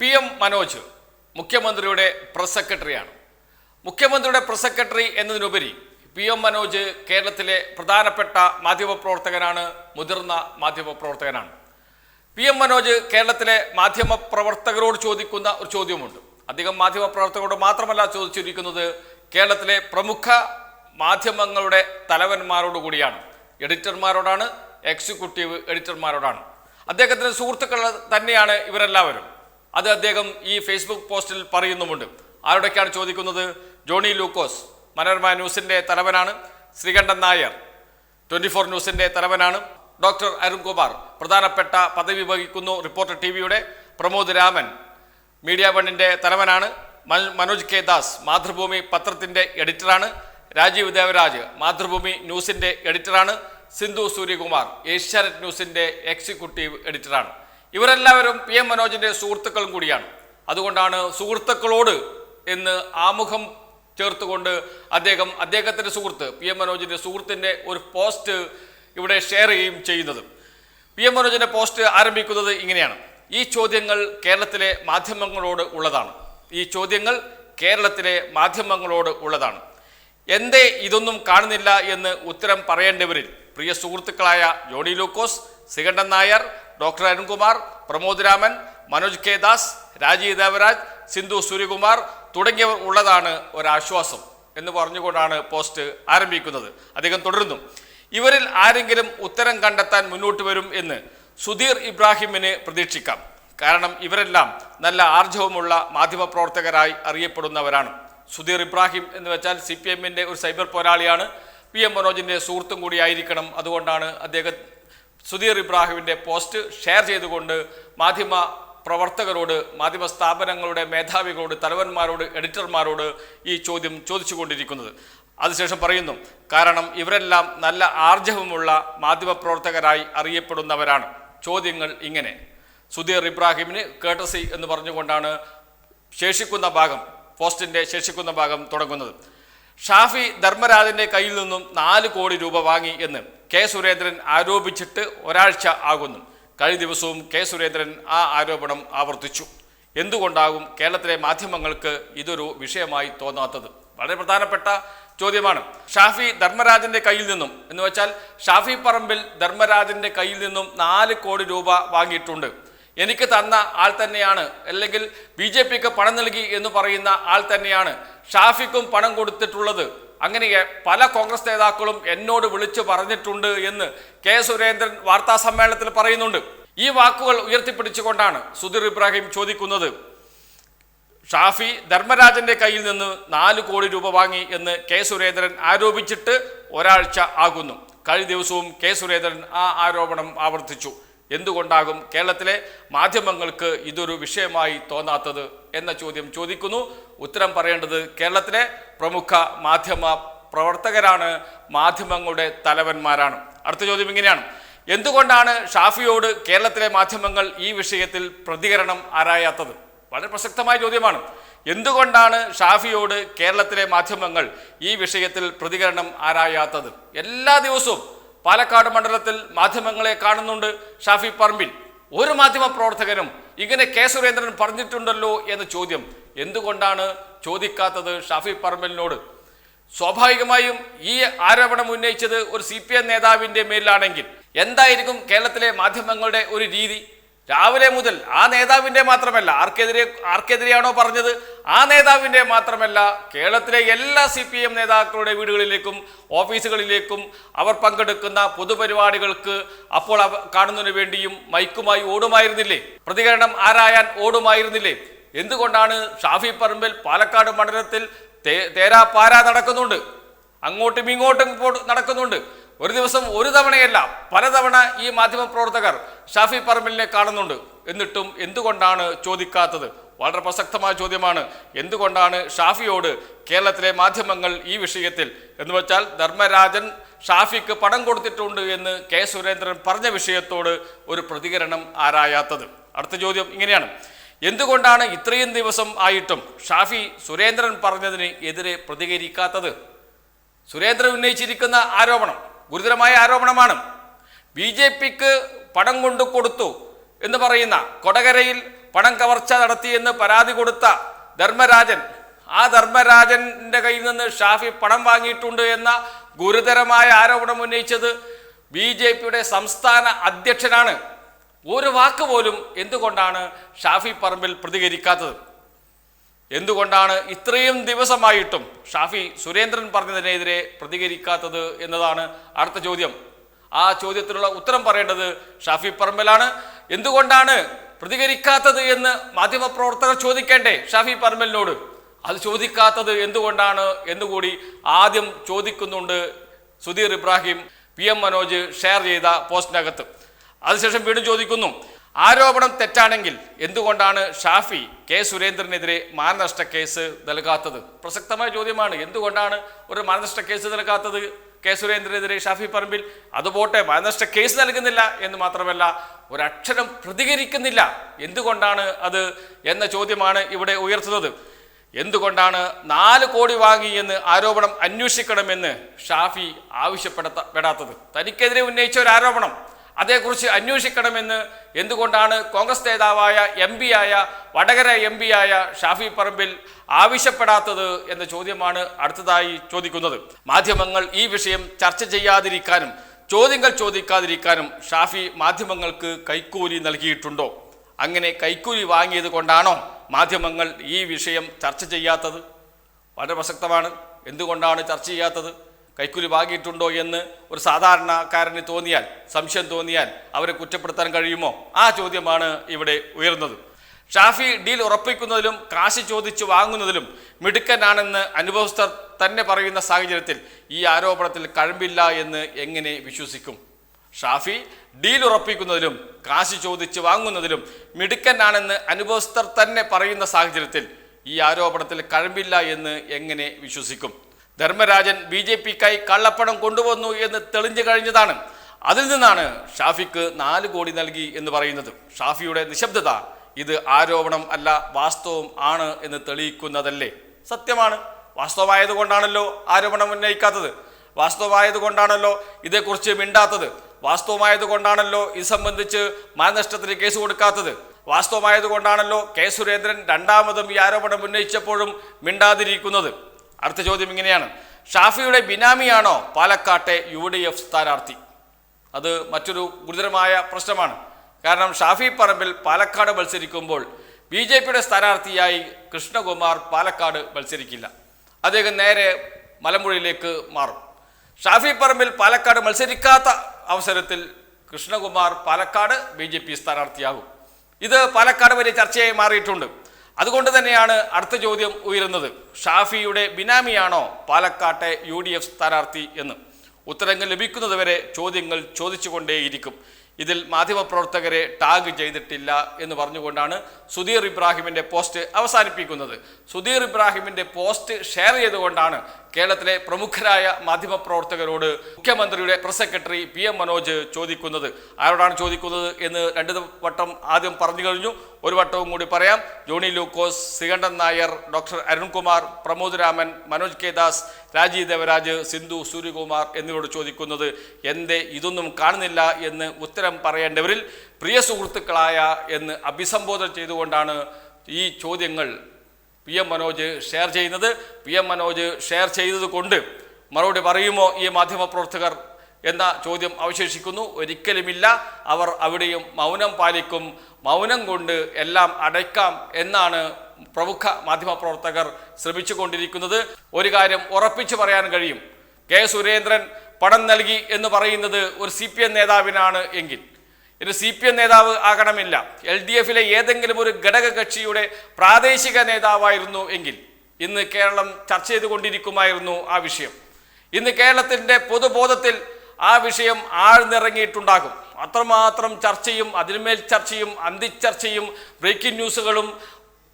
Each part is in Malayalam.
പി എം മനോജ് മുഖ്യമന്ത്രിയുടെ പ്രസ് സെക്രട്ടറിയാണ്. മുഖ്യമന്ത്രിയുടെ പ്രസ് സെക്രട്ടറി എന്നതിനുപരി പി എം മനോജ് കേരളത്തിലെ പ്രധാനപ്പെട്ട മാധ്യമപ്രവർത്തകനാണ് മുതിർന്ന മാധ്യമപ്രവർത്തകനാണ് പി എം മനോജ് കേരളത്തിലെ മാധ്യമ പ്രവർത്തകരോട് ചോദിക്കുന്ന ഒരു ചോദ്യമുണ്ട്. അധികം മാധ്യമ പ്രവർത്തകരോട് മാത്രമല്ല ചോദിച്ചിരിക്കുന്നത് കേരളത്തിലെ പ്രമുഖ മാധ്യമങ്ങളുടെ തലവന്മാരോട് കൂടിയാണ്. എഡിറ്റർമാരോടാണ് എക്സിക്യൂട്ടീവ് എഡിറ്റർമാരോടാണ്. അദ്ദേഹത്തിന്റെ സുഹൃത്തുക്കൾ തന്നെയാണ് ഇവരെല്ലാവരും. അത് അദ്ദേഹം ഈ ഫേസ്ബുക്ക് പോസ്റ്റിൽ പറയുന്നുമുണ്ട്. ആരോടൊക്കെയാണ് ചോദിക്കുന്നത്? ജോണി ലൂക്കോസ് മനോരമ ന്യൂസിന്റെ തലവനാണ്. ശ്രീകണ്ഠൻ നായർ ട്വന്റി ഫോർ ന്യൂസിന്റെ തലവനാണ്. ഡോക്ടർ അരുൺകുമാർ പ്രധാനപ്പെട്ട പദവി വഹിക്കുന്നു റിപ്പോർട്ടർ ടി വിയുടെ പ്രമോദ് രാമൻ മീഡിയ വണ്ണിന്റെ തലവനാണ്. മനോജ് കെ ദാസ് മാതൃഭൂമി പത്രത്തിന്റെ എഡിറ്ററാണ്. രാജീവ് ദേവരാജ് മാതൃഭൂമി ന്യൂസിന്റെ എഡിറ്ററാണ്. സിന്ധു സൂര്യകുമാർ ഏഷ്യാനെറ്റ് ന്യൂസിന്റെ എക്സിക്യൂട്ടീവ് എഡിറ്ററാണ്. ഇവരെല്ലാവരും പി എം മനോജിന്റെ സുഹൃത്തുക്കളും കൂടിയാണ്. അതുകൊണ്ടാണ് സുഹൃത്തുക്കളോട് എന്ന് ആമുഖം ചേർത്തുകൊണ്ട് അദ്ദേഹം അദ്ദേഹത്തിന്റെ സുഹൃത്ത് പി എം മനോജിന്റെ സുഹൃത്തിന്റെ ഒരു പോസ്റ്റ് ഇവിടെ ഷെയർ ചെയ്യുകയും ചെയ്യുന്നത് പി എം മനോജിന്റെ പോസ്റ്റ് ആരംഭിക്കുന്നത് ഇങ്ങനെയാണ്. ഈ ചോദ്യങ്ങൾ കേരളത്തിലെ മാധ്യമങ്ങളോട് ഉള്ളതാണ്. ഈ ചോദ്യങ്ങൾ കേരളത്തിലെ മാധ്യമങ്ങളോട് ഉള്ളതാണ്. എന്തേ ഇതൊന്നും കാണുന്നില്ല എന്ന് ഉത്തരം പറയേണ്ടവരിൽ പ്രിയ സുഹൃത്തുക്കളായ ജോണി ലൂക്കോസ് ശ്രീകണ്ഠൻ നായർ ഡോക്ടർ അരുൺകുമാർ പ്രമോദ് രാമൻ മനോജ് കെ ദാസ് രാജീവ് ദേവരാജ് സിന്ധു സൂര്യകുമാർ തുടങ്ങിയവർ ഉള്ളതാണ് ഒരാശ്വാസം എന്ന് പറഞ്ഞുകൊണ്ടാണ് പോസ്റ്റ് ആരംഭിക്കുന്നത്. അദ്ദേഹം തുടരുന്നു. ഇവരിൽ ആരെങ്കിലും ഉത്തരം കണ്ടെത്താൻ മുന്നോട്ട് വരും എന്ന് സുധീർ ഇബ്രാഹിമിന് പ്രതീക്ഷിക്കാം. കാരണം ഇവരെല്ലാം നല്ല ആർജവമുള്ള മാധ്യമപ്രവർത്തകരായി അറിയപ്പെടുന്നവരാണ്. സുധീർ ഇബ്രാഹിം എന്ന് വെച്ചാൽ സി പി എമ്മിന്റെ ഒരു സൈബർ പോരാളിയാണ്. പി എം മനോജിന്റെ സുഹൃത്തും കൂടിയായിരിക്കണം. അതുകൊണ്ടാണ് അദ്ദേഹം സുധീർ ഇബ്രാഹിമിന്റെ പോസ്റ്റ് ഷെയർ ചെയ്തുകൊണ്ട് മാധ്യമ പ്രവർത്തകരോട് മാധ്യമ സ്ഥാപനങ്ങളുടെ മേധാവികളോട് തലവന്മാരോട് എഡിറ്റർമാരോട് ഈ ചോദ്യം ചോദിച്ചുകൊണ്ടിരിക്കുന്നത്. അതിനുശേഷം പറയുന്നു കാരണം ഇവരെല്ലാം നല്ല ആർജവമുള്ള മാധ്യമപ്രവർത്തകരായി അറിയപ്പെടുന്നവരാണ്. ചോദ്യങ്ങൾ ഇങ്ങനെ. സുധീർ ഇബ്രാഹിമിന് കേട്ടസി എന്ന് പറഞ്ഞുകൊണ്ടാണ് ശേഷിക്കുന്ന ഭാഗം പോസ്റ്റിന്റെ ശേഷിക്കുന്ന ഭാഗം തുടങ്ങുന്നത്. ഷാഫി ധർമ്മരാജന്റെ കയ്യിൽ നിന്നും നാല് കോടി രൂപ വാങ്ങി എന്ന്. കെ സുരേന്ദ്രൻ ആരോപിച്ചിട്ട് ഒരാഴ്ച ആകുന്നു. കഴിഞ്ഞ ദിവസവും കെ സുരേന്ദ്രൻ ആ ആരോപണം ആവർത്തിച്ചു. എന്തുകൊണ്ടാകും കേരളത്തിലെ മാധ്യമങ്ങൾക്ക് ഇതൊരു വിഷയമായി തോന്നാത്തത്? വളരെ പ്രധാനപ്പെട്ട ചോദ്യമാണ്. ഷാഫി ധർമ്മരാജന്റെ കയ്യിൽ നിന്നും എന്ന് വെച്ചാൽ ഷാഫി പറമ്പിൽ ധർമ്മരാജന്റെ കയ്യിൽ നിന്നും നാല് കോടി രൂപ വാങ്ങിയിട്ടുണ്ട്. എനിക്ക് തന്ന ആൾ തന്നെയാണ് അല്ലെങ്കിൽ ബി ജെ പിക്ക് പണം നൽകി എന്ന് പറയുന്ന ആൾ തന്നെയാണ് ഷാഫിക്കും പണം കൊടുത്തിട്ടുള്ളത്. അങ്ങനെ പല കോൺഗ്രസ് നേതാക്കളും എന്നോട് വിളിച്ചു പറഞ്ഞിട്ടുണ്ട് എന്ന് കെ സുരേന്ദ്രൻ വാർത്താ സമ്മേളനത്തിൽ പറയുന്നുണ്ട്. ഈ വാക്കുകൾ ഉയർത്തിപ്പിടിച്ചുകൊണ്ടാണ് സുധീർ ഇബ്രാഹിം ചോദിക്കുന്നത്. ഷാഫി ധർമ്മരാജന്റെ കയ്യിൽ നിന്ന് നാല് കോടി രൂപ വാങ്ങി എന്ന് കെ സുരേന്ദ്രൻ ആരോപിച്ചിട്ട് ഒരാഴ്ച ആകുന്നു. കഴിഞ്ഞ ദിവസവും കെ സുരേന്ദ്രൻ ആ ആരോപണം ആവർത്തിച്ചു. എന്തുകൊണ്ടാകും കേരളത്തിലെ മാധ്യമങ്ങൾക്ക് ഇതൊരു വിഷയമായി തോന്നാത്തത് എന്ന ചോദ്യം ചോദിക്കുന്നു. ഉത്തരം പറയേണ്ടത് കേരളത്തിലെ പ്രമുഖ മാധ്യമ പ്രവർത്തകരാണ് മാധ്യമങ്ങളുടെ തലവന്മാരാണ്. അടുത്ത ചോദ്യം ഇങ്ങനെയാണ്. എന്തുകൊണ്ടാണ് ഷാഫിയോട് കേരളത്തിലെ മാധ്യമങ്ങൾ ഈ വിഷയത്തിൽ പ്രതികരണം ആരായാത്തത്? വളരെ പ്രസക്തമായ ചോദ്യമാണ്. എന്തുകൊണ്ടാണ് ഷാഫിയോട് കേരളത്തിലെ മാധ്യമങ്ങൾ ഈ വിഷയത്തിൽ പ്രതികരണം ആരായാത്തത്? എല്ലാ ദിവസവും പാലക്കാട് മണ്ഡലത്തിൽ മാധ്യമങ്ങളെ കാണുന്നുണ്ട് ഷാഫി പറമ്പിൽ. ഒരു മാധ്യമ പ്രവർത്തകനും ഇങ്ങനെ കെ സുരേന്ദ്രൻ പറഞ്ഞിട്ടുണ്ടല്ലോ എന്ന ചോദ്യം. എന്തുകൊണ്ടാണ് ചോദിക്കാത്തത് ഷാഫി പറമ്പലിനോട്? സ്വാഭാവികമായും ഈ ആരോപണം ഉന്നയിച്ചത് ഒരു സി പി എം മേലിലാണെങ്കിൽ. എന്തായിരിക്കും കേരളത്തിലെ മാധ്യമങ്ങളുടെ ഒരു രീതി? രാവിലെ മുതൽ ആ നേതാവിന്റെ മാത്രമല്ല ആർക്കെതിരെ ആർക്കെതിരെയാണോ പറഞ്ഞത്? ആ നേതാവിന്റെ മാത്രമല്ല കേരളത്തിലെ എല്ലാ സി പി എം നേതാക്കളുടെ വീടുകളിലേക്കും ഓഫീസുകളിലേക്കും അവർ പങ്കെടുക്കുന്ന പൊതുപരിപാടികൾക്ക് അപ്പോൾ കാണുന്നതിന് വേണ്ടിയും മൈക്കുമായി ഓടുമായിരുന്നില്ലേ? പ്രതികരണം ആരായാൻ ഓടുമായിരുന്നില്ലേ? എന്തുകൊണ്ടാണ് ഷാഫി പറമ്പിൽ പാലക്കാട് മണ്ഡലത്തിൽ തേ- തേരാപ്പാര നടക്കുന്നുണ്ട്? അങ്ങോട്ടും ഇങ്ങോട്ടും നടക്കുന്നുണ്ട്. ഒരു ദിവസം ഒരു തവണയല്ല പലതവണ ഈ മാധ്യമ പ്രവർത്തകർ ഷാഫി പറമ്പിലിനെ കാണുന്നുണ്ട്. എന്നിട്ടും എന്തുകൊണ്ടാണ് ചോദിക്കാത്തത്? വളരെ പ്രസക്തമായ ചോദ്യമാണ്. എന്തുകൊണ്ടാണ് ഷാഫിയോട് കേരളത്തിലെ മാധ്യമങ്ങൾ ഈ വിഷയത്തിൽ എന്ന് വെച്ചാൽ ധർമ്മരാജൻ ഷാഫിക്ക് പണം കൊടുത്തിട്ടുണ്ട് എന്ന് കെ സുരേന്ദ്രൻ പറഞ്ഞ വിഷയത്തോട് ഒരു പ്രതികരണം ആരായാത്തത്? അടുത്ത ചോദ്യം ഇങ്ങനെയാണ്. എന്തുകൊണ്ടാണ് ഇത്രയും ദിവസം ആയിട്ടും ഷാഫി സുരേന്ദ്രൻ പറഞ്ഞതിന് എതിരെ പ്രതികരിക്കാത്തത്? സുരേന്ദ്രൻ ഉന്നയിച്ചിരിക്കുന്ന ആരോപണം. ഗുരുതരമായ ആരോപണമാണ്. ബി ജെ പിക്ക് പണം കൊണ്ടു കൊടുത്തു എന്ന് പറയുന്ന കൊടകരയിൽ പണം കവർച്ച നടത്തിയെന്ന് പരാതി കൊടുത്ത ധർമ്മരാജൻ ആ ധർമ്മരാജന്റെ കയ്യിൽ നിന്ന് ഷാഫി പണം വാങ്ങിയിട്ടുണ്ട് എന്ന ഗുരുതരമായ ആരോപണം ഉന്നയിച്ചത് ബി ജെ പിയുടെ സംസ്ഥാന അധ്യക്ഷനാണ്. ഒരു വാക്ക് പോലും എന്തുകൊണ്ടാണ് ഷാഫി പറമ്പിൽ പ്രതികരിക്കാത്തത്? എന്തുകൊണ്ടാണ് ഇത്രയും ദിവസമായിട്ടും ഷാഫി സുരേന്ദ്രൻ പറഞ്ഞതിനെതിരെ പ്രതികരിക്കാത്തത് എന്നതാണ് അടുത്ത ചോദ്യം. ആ ചോദ്യത്തിനുള്ള ഉത്തരം പറയേണ്ടത് ഷാഫി പറമ്പലാണ്. എന്തുകൊണ്ടാണ് പ്രതികരിക്കാത്തത് എന്ന് മാധ്യമപ്രവർത്തകർ ചോദിക്കേണ്ടേ ഷാഫി പറമ്പലിനോട്? അത് ചോദിക്കാത്തത് എന്തുകൊണ്ടാണ് എന്നുകൂടി ആദ്യം ചോദിക്കുന്നുണ്ട് Sudheer Ibrahim. P M Manoj share ചെയ്ത പോസ്റ്റിനകത്ത്. അതിനുശേഷം വീണ്ടും ചോദിക്കുന്നു. ആരോപണം തെറ്റാണെങ്കിൽ എന്തുകൊണ്ടാണ് ഷാഫി കെ സുരേന്ദ്രനെതിരെ മാനനഷ്ട കേസ് നൽകാത്തത്? പ്രസക്തമായ ചോദ്യമാണ്. എന്തുകൊണ്ടാണ് ഒരു മാനനഷ്ട കേസ് നൽകാത്തത് കെ സുരേന്ദ്രനെതിരെ ഷാഫി പറമ്പിൽ? അതുപോട്ടെ മാനനഷ്ട കേസ് നൽകുന്നില്ല എന്ന് മാത്രമല്ല ഒരക്ഷരം പ്രതികരിക്കുന്നില്ല. എന്തുകൊണ്ടാണ് അത് എന്ന ചോദ്യമാണ് ഇവിടെ ഉയർത്തുന്നത്. എന്തുകൊണ്ടാണ് നാല് കോടി വാങ്ങി എന്ന് ആരോപണം അന്വേഷിക്കണമെന്ന് ഷാഫി ആവശ്യപ്പെടുത്ത പെടാത്തത്? തനിക്കെതിരെ ഉന്നയിച്ച ഒരു ആരോപണം. അതേക്കുറിച്ച് അന്വേഷിക്കണമെന്ന് എന്തുകൊണ്ടാണ് കോൺഗ്രസ് നേതാവായ എം ആയ വടകര എം ആയ ഷാഫി പറമ്പിൽ ആവശ്യപ്പെടാത്തത് എന്ന ചോദ്യമാണ് അടുത്തതായി ചോദിക്കുന്നത്. മാധ്യമങ്ങൾ ഈ വിഷയം ചർച്ച ചെയ്യാതിരിക്കാനും ചോദ്യങ്ങൾ ചോദിക്കാതിരിക്കാനും ഷാഫി മാധ്യമങ്ങൾക്ക് കൈക്കൂലി നൽകിയിട്ടുണ്ടോ? അങ്ങനെ കൈക്കൂലി വാങ്ങിയത് കൊണ്ടാണോ മാധ്യമങ്ങൾ ഈ വിഷയം ചർച്ച ചെയ്യാത്തത്? വളരെ പ്രസക്തമാണ്. എന്തുകൊണ്ടാണ് ചർച്ച ചെയ്യാത്തത്? കൈക്കൂലി വാങ്ങിയിട്ടുണ്ടോ എന്ന് ഒരു സാധാരണക്കാരന് തോന്നിയാൽ സംശയം തോന്നിയാൽ അവരെ കുറ്റപ്പെടുത്താൻ കഴിയുമോ? ആ ചോദ്യമാണ് ഇവിടെ ഉയർന്നത്. ഷാഫി ഡീൽ ഉറപ്പിക്കുന്നതിലും കാശ് ചോദിച്ചു വാങ്ങുന്നതിലും മിടുക്കനാണെന്ന് അനുഭവസ്ഥർ തന്നെ പറയുന്ന സാഹചര്യത്തിൽ ഈ ആരോപണത്തിൽ കഴമ്പില്ല എന്ന് എങ്ങനെ വിശ്വസിക്കും? ഷാഫി ഡീൽ ഉറപ്പിക്കുന്നതിലും കാശ് ചോദിച്ച് വാങ്ങുന്നതിലും മിടുക്കനാണെന്ന് അനുഭവസ്ഥർ തന്നെ പറയുന്ന സാഹചര്യത്തിൽ ഈ ആരോപണത്തിൽ കഴമ്പില്ല എന്ന് എങ്ങനെ വിശ്വസിക്കും? ധർമ്മരാജൻ ബി ജെ പിക്കായി കള്ളപ്പണം കൊണ്ടുവന്നു എന്ന് തെളിഞ്ഞു കഴിഞ്ഞതാണ്. അതിൽ നിന്നാണ് ഷാഫിക്ക് നാല് കോടി നൽകി എന്ന് പറയുന്നത്. ഷാഫിയുടെ നിശബ്ദത ഇത് ആരോപണം അല്ല വാസ്തവം ആണ് എന്ന് തെളിയിക്കുന്നതല്ലേ? സത്യമാണ്. വാസ്തവമായതുകൊണ്ടാണല്ലോ ആരോപണം ഉന്നയിക്കാത്തത്. വാസ്തവമായതുകൊണ്ടാണല്ലോ ഇതേക്കുറിച്ച് മിണ്ടാത്തത്. വാസ്തവമായതുകൊണ്ടാണല്ലോ ഇത് സംബന്ധിച്ച് മാനനഷ്ടത്തിന് കേസ് കൊടുക്കാത്തത്. വാസ്തവമായതുകൊണ്ടാണല്ലോ കെ സുരേന്ദ്രൻ രണ്ടാമതും ഈ ആരോപണം ഉന്നയിച്ചപ്പോഴും മിണ്ടാതിരിക്കുന്നത്. അടുത്ത ചോദ്യം ഇങ്ങനെയാണ്. ഷാഫിയുടെ ബിനാമിയാണോ പാലക്കാട്ടെ യു ഡി എഫ് സ്ഥാനാർത്ഥി? അത് മറ്റൊരു ഗുരുതരമായ പ്രശ്നമാണ്. കാരണം ഷാഫി പറമ്പിൽ പാലക്കാട് മത്സരിക്കുമ്പോൾ ബി ജെ പിയുടെ സ്ഥാനാർത്ഥിയായി കൃഷ്ണകുമാർ പാലക്കാട് മത്സരിക്കില്ല. അദ്ദേഹം നേരെ മലമ്പുഴയിലേക്ക് മാറും. ഷാഫി പറമ്പിൽ പാലക്കാട് മത്സരിക്കാത്ത അവസരത്തിൽ Krishnakumar Palakkad B J P സ്ഥാനാർത്ഥിയാകും. ഇത് പാലക്കാട് വലിയ ചർച്ചയായി മാറിയിട്ടുണ്ട്. അതുകൊണ്ട് തന്നെയാണ് അടുത്ത ചോദ്യം ഉയരുന്നത്. ഷാഫിയുടെ ബിനാമിയാണോ പാലക്കാട്ടെ യു ഡി എഫ് സ്ഥാനാർത്ഥി എന്ന്? ഉത്തരങ്ങൾ ലഭിക്കുന്നതുവരെ ചോദ്യങ്ങൾ ചോദിച്ചുകൊണ്ടേയിരിക്കും. ഇതിൽ മാധ്യമപ്രവർത്തകരെ ടാഗ് ചെയ്തിട്ടില്ല എന്ന് പറഞ്ഞുകൊണ്ടാണ് സുധീർ ഇബ്രാഹിമിന്റെ പോസ്റ്റ് അവസാനിപ്പിക്കുന്നത്. സുധീർ ഇബ്രാഹിമിന്റെ പോസ്റ്റ് ഷെയർ ചെയ്തുകൊണ്ടാണ് കേരളത്തിലെ പ്രമുഖരായ മാധ്യമപ്രവർത്തകരോട് മുഖ്യമന്ത്രിയുടെ press secretary P M Manoj ചോദിക്കുന്നത്. ആരോടാണ് ചോദിക്കുന്നത് എന്ന് രണ്ട് വട്ടം ആദ്യം പറഞ്ഞു കഴിഞ്ഞു. ഒരു വട്ടവും കൂടി പറയാം. ജോണി ലൂക്കോസ് ശ്രീകണ്ഠൻ നായർ ഡോക്ടർ അരുൺകുമാർ പ്രമോദ് രാമൻ മനോജ് കെ ദാസ് രാജീവ് ദേവരാജ് സിന്ധു സൂര്യകുമാർ എന്നിവരോട് ചോദിക്കുന്നത്. എന്തേ ഇതൊന്നും കാണുന്നില്ല എന്ന് ഉത്തരം പറയേണ്ടവരിൽ പ്രിയ സുഹൃത്തുക്കളായ എന്ന് അഭിസംബോധന ചെയ്തുകൊണ്ടാണ് ഈ ചോദ്യങ്ങൾ പി എം മനോജ് ഷെയർ ചെയ്യുന്നത്. പി എം മനോജ് ഷെയർ ചെയ്തതുകൊണ്ട് മറുപടി പറയുമോ ഈ മാധ്യമപ്രവർത്തകർ എന്ന ചോദ്യം അവശേഷിക്കുന്നു. ഒരിക്കലുമില്ല. അവർ അവിടെയും മൗനം പാലിക്കും. മൗനം കൊണ്ട് എല്ലാം അടയ്ക്കാം എന്നാണ് പ്രമുഖ മാധ്യമപ്രവർത്തകർ ശ്രമിച്ചുകൊണ്ടിരിക്കുന്നത്. ഒരു കാര്യം ഉറപ്പിച്ചു പറയാൻ കഴിയും. കെ സുരേന്ദ്രൻ പണം നൽകി എന്ന് പറയുന്നത് ഒരു സി പി എം നേതാവിനാണ് എങ്കിൽ ഒരു സി പി എം നേതാവ് ആകണമില്ല. എൽ ഡി എഫിലെ ഏതെങ്കിലും ഒരു ഘടക കക്ഷിയുടെ പ്രാദേശിക നേതാവായിരുന്നു എങ്കിൽ ഇന്ന് കേരളം ചർച്ച ചെയ്തുകൊണ്ടിരിക്കുമായിരുന്നു ആ വിഷയം. ഇന്ന് കേരളത്തിന്റെ പൊതുബോധത്തിൽ ആ വിഷയം ആഴ്ന്നിറങ്ങിയിട്ടുണ്ടാകും. അത്രമാത്രം ചർച്ചയും അതിന്മേൽ ചർച്ചയും അന്തിച്ചർച്ചയും ബ്രേക്കിംഗ് ന്യൂസുകളും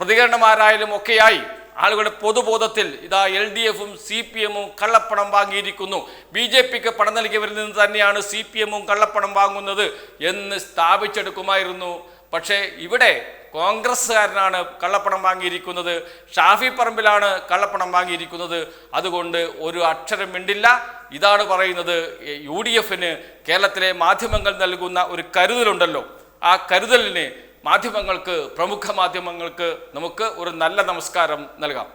പ്രതികരണമാരായാലും ഒക്കെയായി ആളുകളുടെ പൊതുബോധത്തിൽ ഇതാ എൽ ഡി എഫും സി പി എമ്മും കള്ളപ്പണം വാങ്ങിയിരിക്കുന്നു. ബി ജെ പിക്ക് പണം നൽകിയവരിൽ നിന്ന് തന്നെയാണ് സി പി എമ്മും കള്ളപ്പണം വാങ്ങുന്നത് എന്ന് സ്ഥാപിച്ചെടുക്കുമായിരുന്നു. പക്ഷേ ഇവിടെ കോൺഗ്രസ്സുകാരനാണ് കള്ളപ്പണം വാങ്ങിയിരിക്കുന്നത്. ഷാഫി പറമ്പിലാണ് കള്ളപ്പണം വാങ്ങിയിരിക്കുന്നത്. അതുകൊണ്ട് ഒരു അക്ഷരം മിണ്ടില്ല. ഇതാണ് പറയുന്നത് യു ഡി എഫിന് കേരളത്തിലെ മാധ്യമങ്ങൾ നൽകുന്ന ഒരു കരുതലുണ്ടല്ലോ. ആ കരുതലിന് മാധ്യമങ്ങൾക്ക് പ്രമുഖ മാധ്യമങ്ങൾക്ക് നമുക്ക് ഒരു നല്ല നമസ്കാരം നൽകാം.